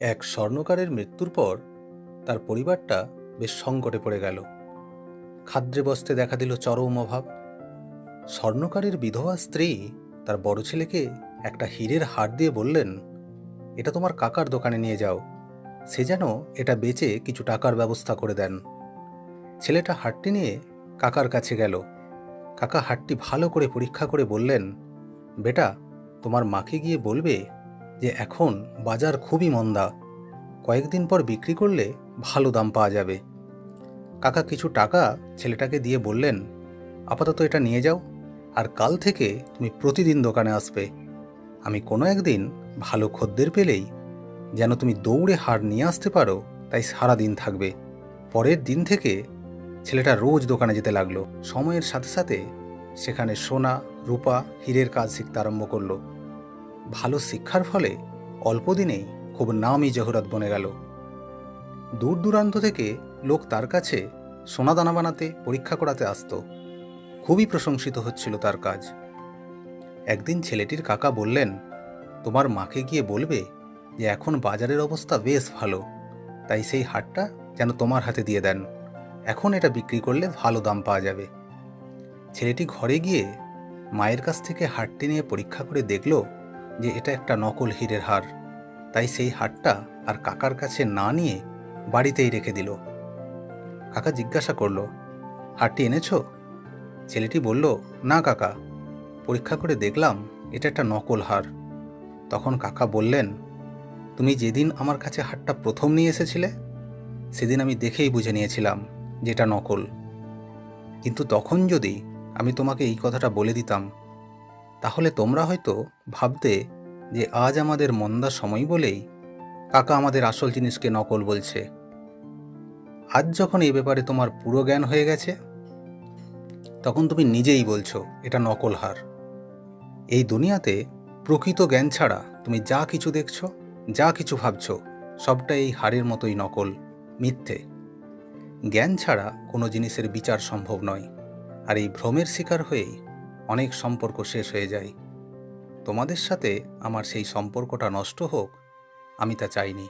এক স্বর্ণকারের মৃত্যুর পর তার পরিবারটা বেশ সংকটে পড়ে গেল। খাদ্রে বস্তে দেখা দিল চরম অভাব। স্বর্ণকারের বিধবা স্ত্রী তার বড় ছেলেকে একটা হীরের হার দিয়ে বললেন, এটা তোমার কাকার দোকানে নিয়ে যাও। সে যেন এটা বেচে কিছু টাকার ব্যবস্থা করে দেন। ছেলেটা হাটটি নিয়ে কাকার কাছে গেল। কাকা হাটটি ভালো করে পরীক্ষা করে বললেন, বেটা, তোমার মাকে গিয়ে বলবে যে এখন বাজার খুবই মন্দা। কয়েকদিন পর বিক্রি করলে ভালো দাম পাওয়া যাবে। কাকা কিছু টাকা ছেলেটাকে দিয়ে বললেন, আপাতত এটা নিয়ে যাও, আর কাল থেকে তুমি প্রতিদিন দোকানে আসবে। আমি কোনো একদিন ভালো খদ্দের পেলেই যেন তুমি দৌড়ে হার নিয়ে আসতে পারো, তাই সারা দিন থাকবে। পরের দিন থেকে ছেলেটা রোজ দোকানে যেতে লাগল। সময়ের সাথে সাথে সেখানে সোনা, রূপা, হীরের কাজ শিখতে আরম্ভ করল। ভালো শিক্ষার ফলে অল্প দিনেই খুব নামই জহুরত বনে গেল। দূর দূরান্ত থেকে লোক তার কাছে সোনা দানা বানাতে, পরীক্ষা করাতে আসতো। খুবই প্রশংসিত হচ্ছিল তার কাজ। একদিন ছেলেটির কাকা বললেন, তোমার মাকে গিয়ে বলবে যে এখন বাজারের অবস্থা বেশ ভালো, তাই সেই হাটটা যেন তোমার হাতে দিয়ে দেন। এখন এটা বিক্রি করলে ভালো দাম পাওয়া যাবে। ছেলেটি ঘরে গিয়ে মায়ের কাছ থেকে হাটটি নিয়ে পরীক্ষা করে দেখল যে এটা একটা নকল হীরের হার তাই সেই হারটা আর কাকার কাছে না নিয়ে বাড়িতেই রেখে দিল। কাকা জিজ্ঞাসা করল হারটি এনেছো? ছেলেটি বলল, না কাকা। পরীক্ষা করে দেখলাম এটা একটা নকল হার তখন কাকা বললেন, তুমি যেদিন আমার কাছে হারটা প্রথম নিয়ে এসেছিলে, সেদিন আমি দেখেই বুঝে নিয়েছিলাম যেটা নকল। কিন্তু তখন যদি আমি তোমাকে এই কথাটা বলে দিতাম তাহলে তোমরা হয়তো ভাবতে যে আজ আমাদের মন্দা সময় বলেই কাকা আমাদের আসল জিনিসকে নকল বলছে। আজ যখন এই ব্যাপারে তোমার পুরো জ্ঞান হয়ে গেছে, তখন তুমি নিজেই বলছো, এটা নকল হার। এই দুনিয়াতে প্রকৃত জ্ঞান ছাড়া তুমি যা কিছু দেখছ, যা কিছু ভাবছ সবটা এই হারের মতোই নকল, মিথ্যে। জ্ঞান ছাড়া কোনো জিনিসের বিচার সম্ভব নয়, আর এই ভ্রমের শিকার হয়েই অনেক সম্পর্ক শেষ হয়ে যায়। তোমাদের সাথে আমার সেই সম্পর্কটা নষ্ট হোক, আমি তা চাইনি।